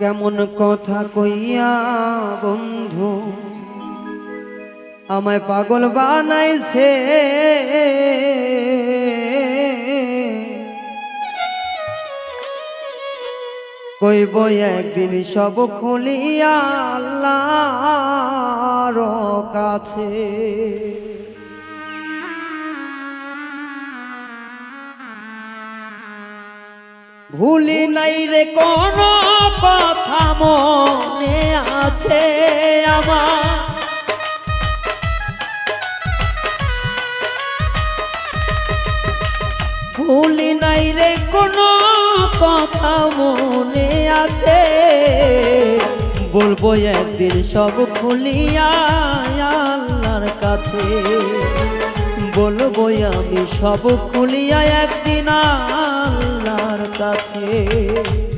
কেমন কথা কইয়া বন্ধু? আমায় পাগল বানাইছে। কইব একদিন সব খুলিয়া আল্লাহর কাছে। ভুলি নাই রে কোন কথা মনে আছে আমার। ভুলি নাই রে কোন কথা মনে আছে। বলব একদিন সব খুলিয়া আল্লাহর কাছে। বলব আমি সব খুলিয়া একদিন আল্লাহর কাছে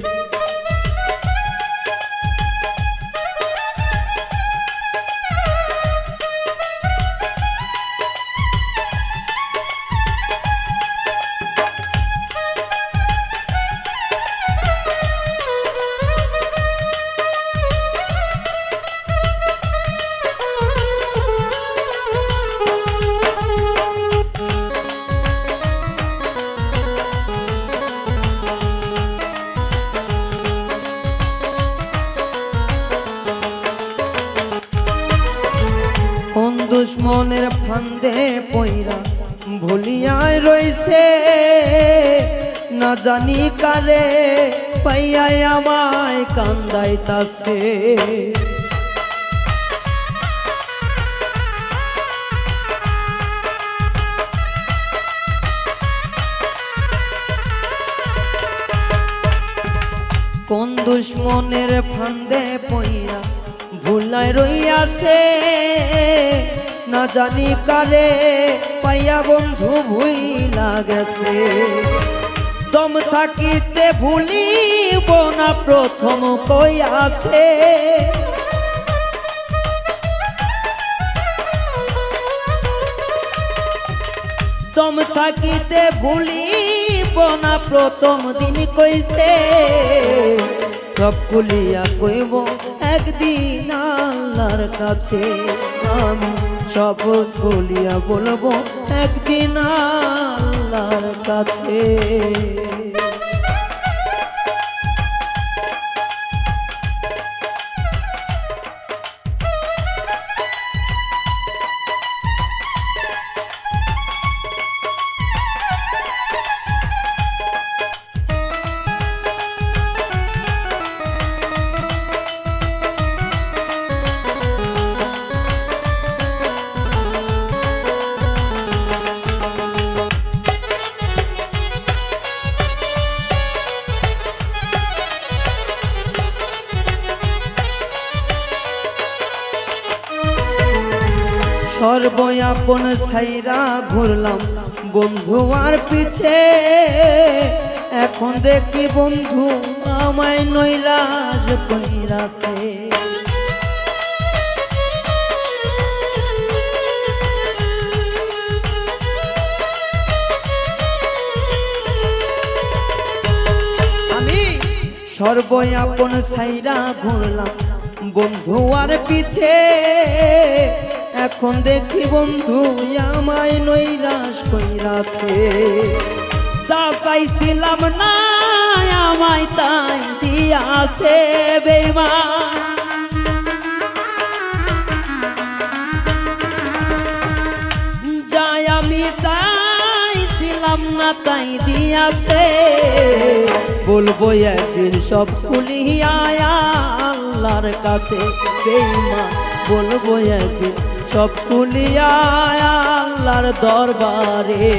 দুশ্মনের ফান্দে পইরা ভুলিয়ায় রইছে। না জানি কারে পাইয়াই আমায় কান্দাইতাছে। কোন দুশ্মনের ফান্দে পইরা ভুলায় রইয়াছে। না জানি কারে পাইয়া বন্ধু ভুইলা গেছে দম থাকিতে ভুলিব না, প্রথম কই আছে? দম থাকিতে ভুলিব না, প্রথম দিন কইছে। সব কুলিয়া কইব, একদিন আল্লাহর কাছে আমি সব বলিয়া বলব একদিন আল্লাহর কাছে। সর্বয়াপন সাইরা ঘুরলাম। বন্ধু আর পিছে, এখন দেখি বন্ধু আমায় নৈরাজ কইরাছে। সর্বয়াপন ছাইরা ঘুরলাম। বন্ধু আর পিছে এখন দেখি বন্ধু, আমায় নৈরাশ কইরাছে। যা চাইছিলাম না আমায় তাই দিয়াছে বেমান যাই আমি চাইছিলাম না, তাই দিয়াছে। বলব একদিন সব খুলিয়া আল্লাহর কাছে বেমা বলব একদিন সব কুলিয়া আল্লাহর দরবারে।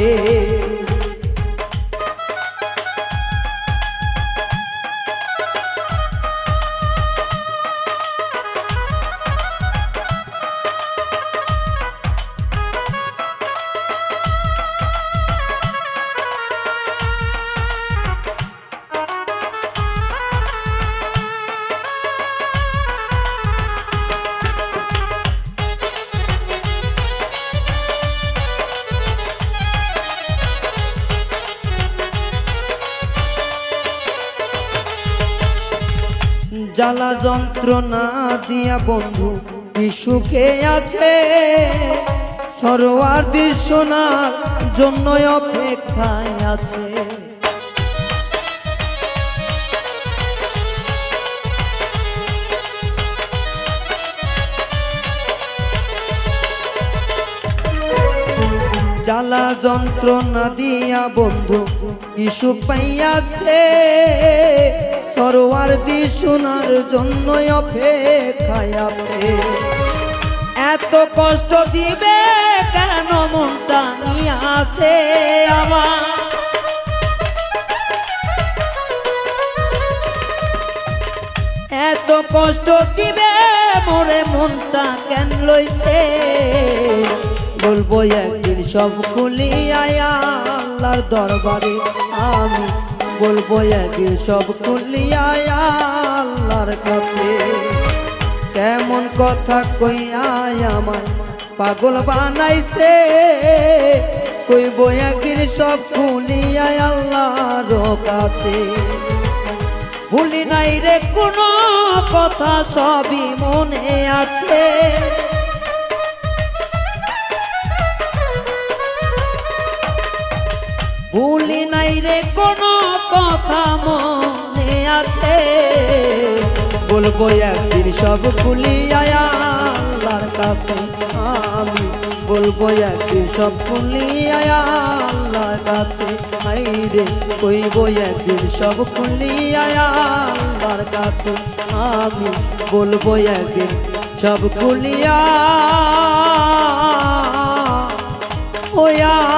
জ্বালা যন্ত্রণা দিয়া বন্ধু, কি সুখে আছে? সরোয়ার দৃশ্যনার জন্য অপেক্ষায় আছে। জ্বালা যন্ত্রণা দিয়া বন্ধু সুখ পাইয়াছে? শোনার জন্য অপেক্ষায় আছে। এত কষ্ট দিবে কেন মনটা নিয়ে আসে আমার? এত কষ্ট দিবে মোরে মনটা কেন লইছে? বলব একদিন সব খুলিয়ায় আল্লাহর দরবারে আমি বলব একদিন সব খুলিয়ায় আল্লাহর কাছে। কেমন কথা কইয়ায় আমার পাগল বানাইছে। কইব একদিন সব খুলিয়ায় আল্লাহর কাছে। ভুলি নাই রে কোনো কথা, সবই মনে আছে। ভুলি নাই রে, কোনো কথা মনে আছে? বলব একদিন সব খুলি আয়াল্লার কাছে। আমি বলব একদিন সব খুলি আয়াল্লার কাছে। আই রে, কইব একদিন সব খুলি আয়াল্লার কাছে। আমি বলব একদিন সব খুলিয়া। ওয়া